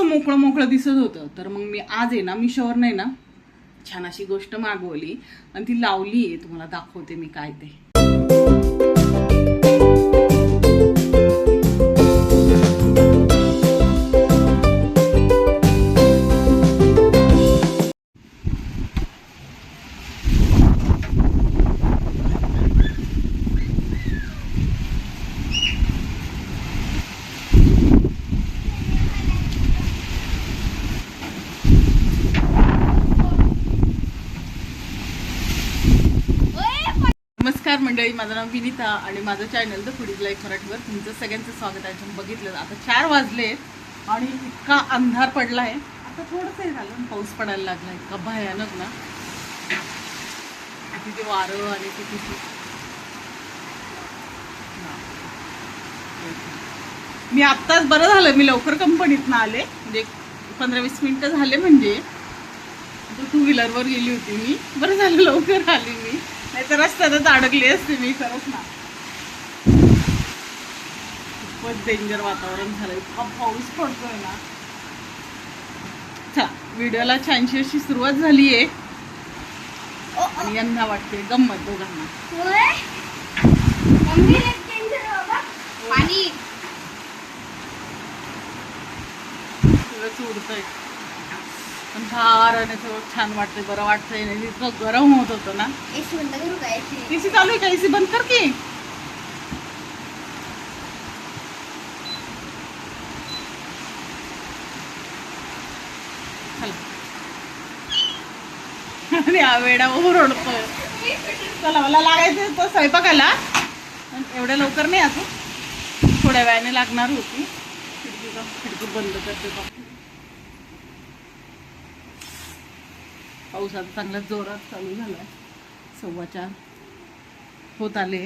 असं मोकळं मोकळं दिसत होतं. तर मग मी आज आहे ना मिशोवर नाही ना छान अशी गोष्ट मागवली आणि ती लावली आहे तुम्हाला दाखवते मी काय ते. माझं नाव विनिता आणि माझं चॅनल द फुडीज लाईफ मराठीवर तुमचं सगळ्यांचं स्वागत आहे. तुम्ही बघितलं आता चार वाजले आणि इतका अंधार पडला आहे आता थोडंसं हे झालं पाऊस पडायला लागला इतका भयानक ना. तिथे वारं आणि किती. मी आत्ताच बरं झालं मी लवकर कंपनीतनं आले. म्हणजे पंधरा वीस मिनटं झाले म्हणजे. टू व्हीलरवर गेली होती मी. बरं झालं लवकर आली मी. अडकली असते मी खरंच ना. खूपच डेंजर वातावरण झालं इतका पाऊस पडतोय ना. चला व्हिडिओला छानशी अशी सुरुवात झाली आहे. आणि यंदा वाटते गंमत दोघांना. पाणी. सगळंच उडतंय. फार आणि सगळं छान वाटतंय बरं वाटतंय नाही. इतकं गरम होत होतं ना. एसी बंद करू का? एसी एसी चालू आहे का? एसी बंद कर की. आणि हा वेडा ओरडतोय. चला मला लागायचं तर स्वयंपाकाला. पण एवढ्या लवकर नाही असं. थोड्या वेळाने लागणार होती. खिडकीचा खिडकी बंद करते. पाऊस आता चांगला जोरात चालू झालाय. सव्वा चार होत आले.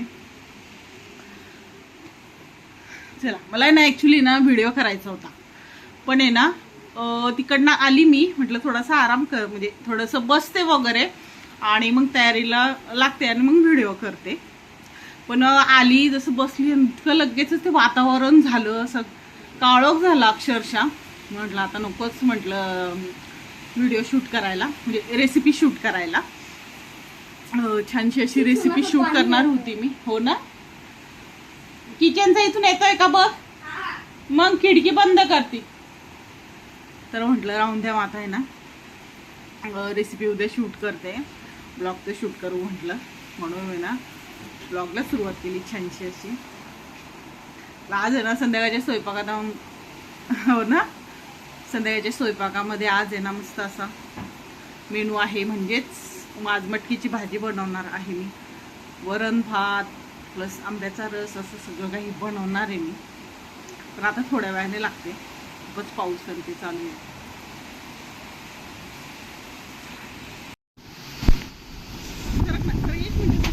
चला मला ना ॲक्च्युली ना व्हिडिओ करायचा होता. पण आहे ना तिकडनं आली मी म्हटलं थोडासा आराम कर म्हणजे थोडंसं बसते वगैरे. आणि मग तयारीला लागते आणि मग व्हिडिओ करते. पण आली जसं बसली इतकं लगेचच ते वातावरण झालं असं काळोख झाला अक्षरशः. म्हटलं आता नकोच म्हटलं व्हिडिओ शूट करायला म्हणजे रेसिपी शूट करायला. छानशी अशी रेसिपी शूट करणार होती मी हो ना? किचनचा इथून येतोय का बघ? मग खिडकी बंद करते. तर म्हटलं राहून द्या माता आहे ना? रेसिपी उद्या शूट करते. ब्लॉग तर शूट करू म्हटलं. म्हणून मी ना ब्लॉगला सुरुवात केली छानशी अशी. आज आहे ना संध्याकाळच्या स्वयंपाकात हो ना? संध्याकाळच्या स्वयंपाकामध्ये आज आहे ना मस्त असा मेनू आहे म्हणजेच आज मटकीची भाजी बनवणार आहे मी. वरण भात प्लस आंब्याचा रस असं सगळं काही बनवणार आहे मी. पण आता थोड्या वेळाने लागते. खूपच पाऊस आणि ते चालू आहे सरक ना, सरक एक मिनिट.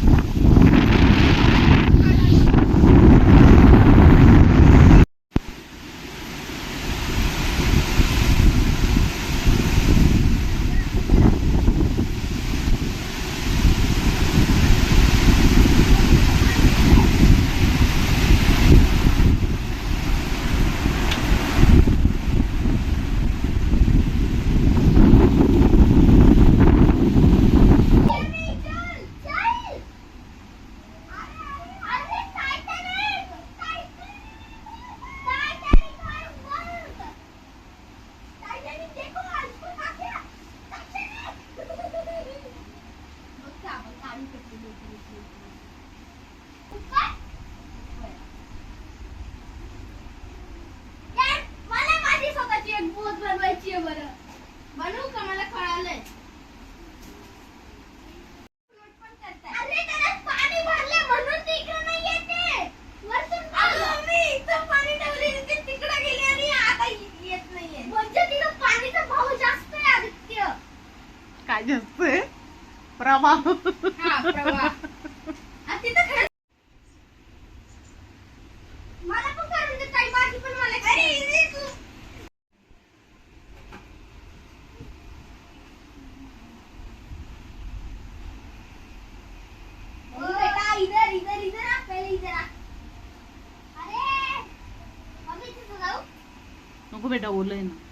मला माझी स्वतःची एक बोट बनवायची आहे बरं बनवू का मला कळालंय अरे त्याला पाणी भरले म्हणून ती इकडे नाही येते वरतून अगं मी इथं पाणी ठेवले ती तिकडे गेली आणि आता येत नाहीये म्हणजे तिथं पाणीचा भाव जास्त आहे आदित्य काय जास्त आहे प्रवाह हा प्रवाह आणि तिथं खरं मला पण करून दे ताई माझी पण मला अरे इथे तू ओ बेटा इधर इधर इधर आ पहले इधर आ अरे अभी इथे तो जाऊ नको बेटा ओलं आहे ना.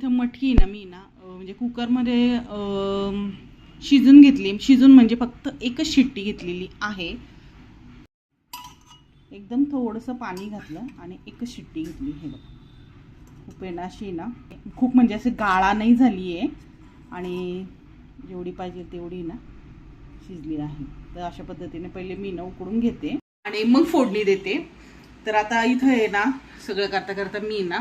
इथं मटकी ना मी ना म्हणजे कुकरमध्ये शिजून घेतली. शिजून म्हणजे फक्त एकच शिट्टी घेतलेली आहे. एकदम थोडंसं पाणी घातलं आणि एकच शिट्टी घेतली. हे बघ. खूप ना अशी ना. खूप म्हणजे असे गाळा नाही झाली आहे आणि जेवढी पाहिजे तेवढी ना शिजली आहे. तर अशा पद्धतीने पहिले मी ना उकडून घेते. आणि मग फोडणी देते. तर आता इथं आहे ना सगळं करता करता मी ना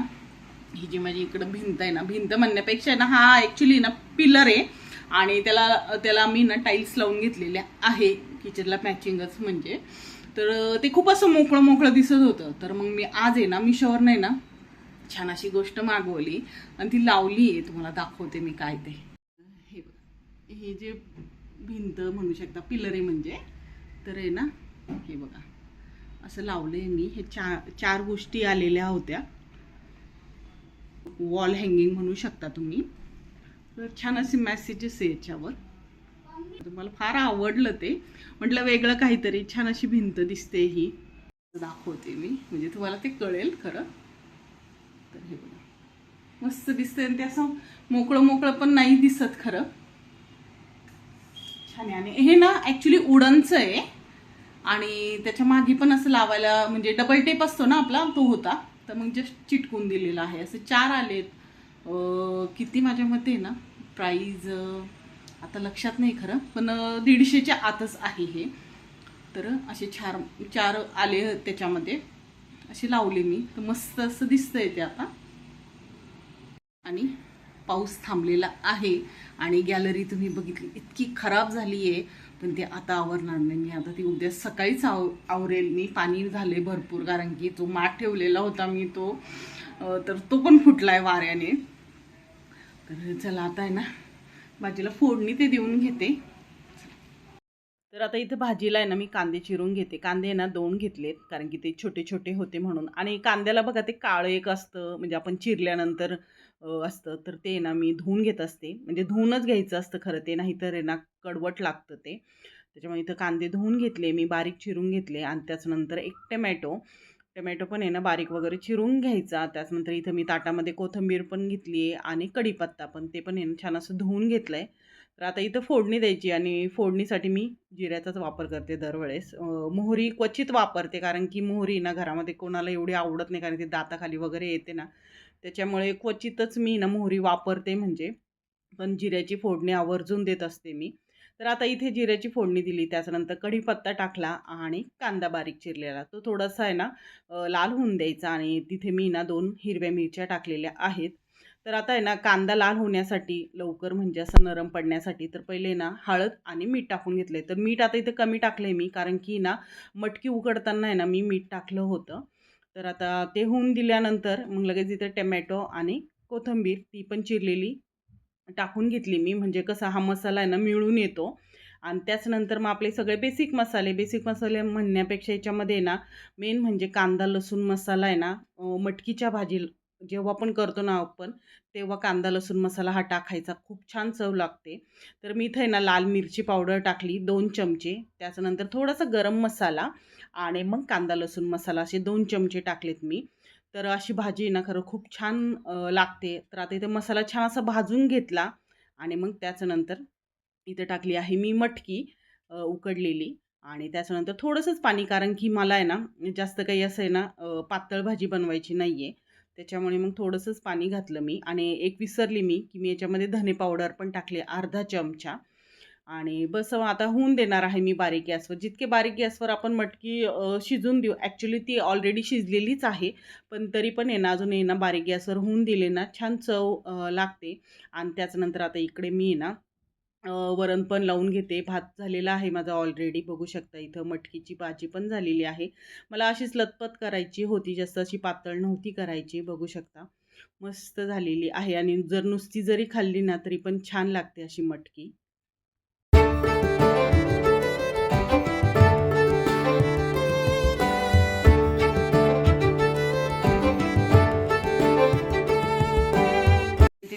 ही जी माझी इकडं भिंत आहे ना भिंत म्हणण्यापेक्षा ना हा ॲक्च्युली ना पिलर आहे. आणि त्याला त्याला मी ना टाईल्स लावून घेतलेल्या आहे किचनला मॅचिंगच म्हणजे. तर ते खूप असं मोकळं मोकळं दिसत होतं. तर मग मी आज आहे ना मिशोवर नाही ना छान अशी गोष्ट मागवली. आणि ती लावली आहे तुम्हाला दाखवते मी काय ते. हे बघा. हे जे भिंत म्हणू शकता पिलर आहे म्हणजे. तर आहे ना हे बघा. असं लावलं आहे मी. हे चार चार गोष्टी आलेल्या होत्या. वॉल हँगिंग म्हणू शकता तुम्ही. तर छान असे मॅसेजेस आहे याच्यावर. मला फार आवडलं ते. म्हटलं वेगळं काहीतरी छान अशी भिंत दिसते ही. दाखवते मी. म्हणजे तुम्हाला ते कळेल खरं. तर हे बघा. मस्त दिसतंय आणि ते असं मोकळं मोकळं पण नाही दिसत खरं. छान आहे. आणि हे ना ॲक्च्युली उडनचं आहे. आणि त्याच्यामागे पण असं लावायला म्हणजे डबल टेप असतो ना आपला तो होता. तर मग जस्ट चिटकून दिलेलं आहे. असे चार आलेत. किती माझ्या मते ना प्राईज आता लक्षात नाही खरं पण दीडशेच्या आतच आहे हे. तर असे चार चार आले त्याच्यामध्ये. असे लावले मी. तर मस्त असं दिसतंय ते आता. आणि पाऊस थांबलेला आहे. आणि गॅलरी तुम्ही बघितली इतकी खराब झाली आहे पण ते आता आवरणार नाही. मी आता ती उद्या सकाळीच आव आवरेल. मी पाणी झाले भरपूर कारण की तो माठ ठेवलेला होता मी तो. तर तो पण फुटला आहे वाऱ्याने. तर चला आता आहे ना भाजीला फोडणी ते देऊन घेते. तर आता इथं भाजीला आहे ना मी कांदे चिरून घेते. कांदे आहे ना दोन घेतलेत कारण की ते छोटे छोटे होते म्हणून. आणि कांद्याला बघा ते काळं एक असतं. म्हणजे आपण चिरल्यानंतर असतं तर ते ना मी धुवून घेत असते. म्हणजे धुवूनच घ्यायचं असतं खरं ते नाहीतर आहे ना कडवट लागतं ते. त्याच्यामुळे इथं कांदे धुवून घेतले मी बारीक चिरून घेतले आणि त्याच्यानंतर एक टमॅटो. टमॅटो पण आहे ना बारीक वगैरे चिरून घ्यायचा. त्याचनंतर इथं मी ताटामध्ये कोथिंबीर पण घेतली आहे आणि कढीपत्ता पण ते पण आहे ना छान असं धुवून घेतलं आहे तर आता इथं फोडणी द्यायची आणि फोडणीसाठी मी जिऱ्याचाच वापर करते दरवेळेस. मोहरी क्वचित वापरते कारण की मोहरी ना घरामध्ये कोणाला एवढी आवडत नाही कारण ती दाताखाली वगैरे येते ना. त्याच्यामुळे क्वचितच मी ना मोहरी वापरते म्हणजे. पण जिऱ्याची फोडणी आवर्जून देत असते मी. तर आता इथे जिऱ्याची फोडणी दिली त्याच्यानंतर कढीपत्ता टाकला आणि कांदा बारीक चिरलेला. तो थोडासा आहे ना लाल होऊन द्यायचा आणि तिथे मी ना दोन हिरव्या मिरच्या टाकलेल्या आहेत. तर आता आहे ना कांदा लाल होण्यासाठी लवकर म्हणजे असं नरम पडण्यासाठी तर पहिले ना हळद आणि मीठ टाकून घेतले तर मीठ आता इथे कमी टाकलं आहे मी कारण की ना मटकी उकडताना आहे ना मी मीठ टाकलं होतं. तर आता ते होऊन दिल्यानंतर मग लगेच इथे टमॅटो आणि कोथिंबीर ती पण चिरलेली टाकून घेतली मी. म्हणजे कसा हा मसाला आहे ना मिळून येतो. आणि त्याचनंतर मग आपले सगळे बेसिक मसाले बेसिक मसाले म्हणण्यापेक्षा याच्यामध्ये ना मेन म्हणजे कांदा लसूण मसाला आहे ना मटकीच्या भाजी जेव्हा पण करतो ना आपण तेव्हा कांदा लसूण मसाला हा टाकायचा. खूप छान चव लागते. तर मी इथं आहे ना लाल मिरची पावडर टाकली दोन चमचे. त्याच्यानंतर थोडासा गरम मसाला आणि मग कांदा लसूण मसाला असे दोन चमचे टाकलेत मी. तर अशी भाजी आहे ना खरं खूप छान लागते. तर आता इथे मसाला छान असा भाजून घेतला आणि मग त्याच्यानंतर इथं टाकली आहे मी मटकी उकडलेली आणि त्याच्यानंतर थोडंसंच पाणी कारण की मला आहे ना जास्त काही असं आहे ना पातळ भाजी बनवायची नाही आहे त्याच्यामुळे मग थोडंसंच पाणी घातलं मी आणि एक विसरली मी की मी याच्यामध्ये धने पावडर पण टाकले अर्धा चमचा. आणि बस आता होऊन देणार आहे मी बारीक गॅसवर. जितके बारीक गॅसवर आपण मटकी शिजून देऊ ॲक्च्युली ती ऑलरेडी शिजलेलीच आहे पण तरी पण आहे ना अजून आहे ना बारीक गॅसवर होऊन दिले ना छान चव लागते. आणि त्याच्यानंतर आता इकडे मी आहे ना वरण पण लावून घेते. भात झालेला आहे माझा ऑलरेडी बघू शकता इथं मटकीची भाजी पण झालेली आहे. मला अशीच लतपत करायची होती. जास्त अशी पातळ नव्हती करायची. बघू शकता. मस्त झालेली आहे. आणि जर नुसती जरी खाल्ली ना तरी पण छान लागते अशी मटकी.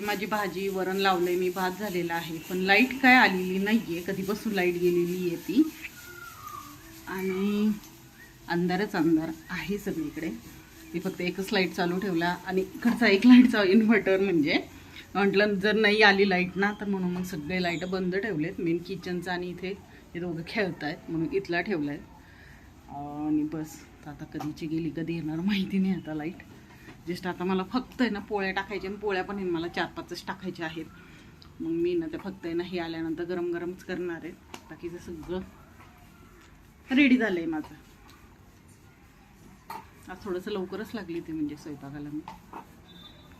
माझी भाजी वरण लावलंय मी भात झालेला आहे. पण लाइट काय आलेली नाहीये. कधीपासून लाइट गेलेली आहे ती. आणि अंधारच अंधार आहे सगळीकडे. मी फक्त एकच लाइट चालू ठेवला आणि इकडचा एक लाईटचा इन्व्हर्टर म्हणजे. म्हटलं जर नाही आली लाइट ना तर म्हणून मग सगळे लाइट बंद ठेवलेत. मेन किचनचा आणि इथे हे दोघं खेळत आहेत म्हणून इथला ठेवलाय. आणि बस तर आता कधीची गेली कधी येणार माहिती नाही आता लाइट जस्ट आता मला फक्त आहे ना पोळ्या टाकायच्या आणि पोळ्या पण आहे मला चार पाचच टाकायच्या आहेत. मग मी ना ते फक्त आहे ना हे आल्यानंतर गरम गरमच करणार आहे. बाकीचं सगळं रेडी झालं आहे माझं. आज थोडंसं लवकरच लागली ती म्हणजे स्वयंपाकाला मी.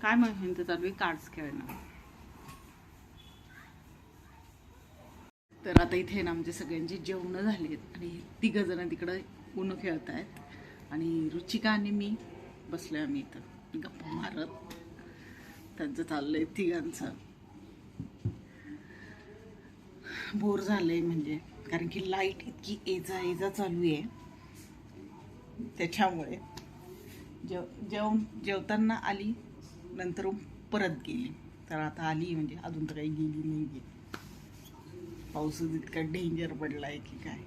काय मग तर चालू आहे? कार्ड्स खेळणं. तर आता इथे ना आमचे सगळ्यांची जेवणं झाली आहेत आणि तिघं जण तिकडं ऊन खेळत आहेत आणि रुचिका आणि मी. बसलोय आम्ही इथं. गप्पा मारत. त्यांचं चाललंय तिघांचं. बोर झालंय म्हणजे. कारण की लाइट इतकी एजा एजा चालू आहे त्याच्यामुळे जेव जेवण जेवताना आली नंतर परत गेली. तर आता आली म्हणजे अजून तर काही गेली नाही आहे पाऊसच इतका डेंजर पडलाय की काय.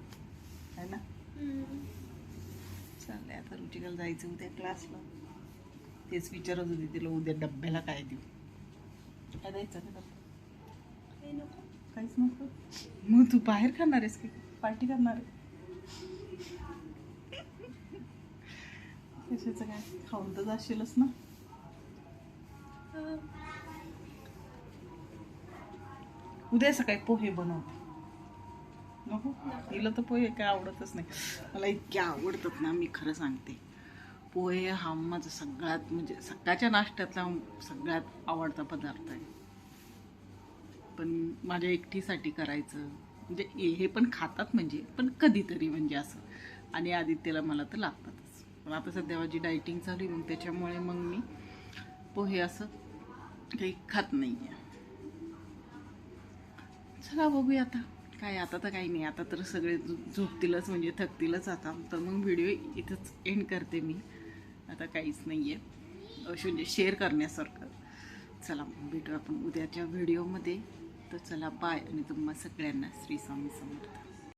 है ना? चाललंय आता रुचिकल जायचं उद्या क्लासला तेच विचारत होती तिला उद्या डब्याला काय देऊ? काय द्यायचं का डब्बा काहीच नको. मग तू बाहेर खाणार आहेस की? पार्टी करणार आहे. कशाचं काय? खाऊन तर जाशीलच ना. उद्या सकाळी पोहे बनवते. नको. तिला तर पोहे काय आवडतच नाही. मला इतके आवडतात ना मी खरं सांगते. पोहे हा माझा सगळ्यात म्हणजे सकाळच्या नाश्त्यातला सगळ्यात आवडता पदार्थ आहे. पण माझ्या एकटीसाठी करायचं म्हणजे हे- पण खातात म्हणजे पण कधीतरी म्हणजे असं. आणि आदित्यला मला तर लागतातच. पण आता सध्या माझी डायटिंग चालू आहे मग त्याच्यामुळे मग मी पोहे असं काही खात नाही आहे चला बघूया आता. काय आता तर काही नाही. आता तर सगळे झोपतीलच म्हणजे थकतीलच आता. तर मग व्हिडिओ इथंच एंड करते मी. आता काहीच नाही आहे अशी म्हणजे शेअर करण्यासारखं. चला भेटू आपण उद्याच्या व्हिडिओमध्ये तर चला बाय आणि तुम्हा सगळ्यांना श्री स्वामी समर्थ.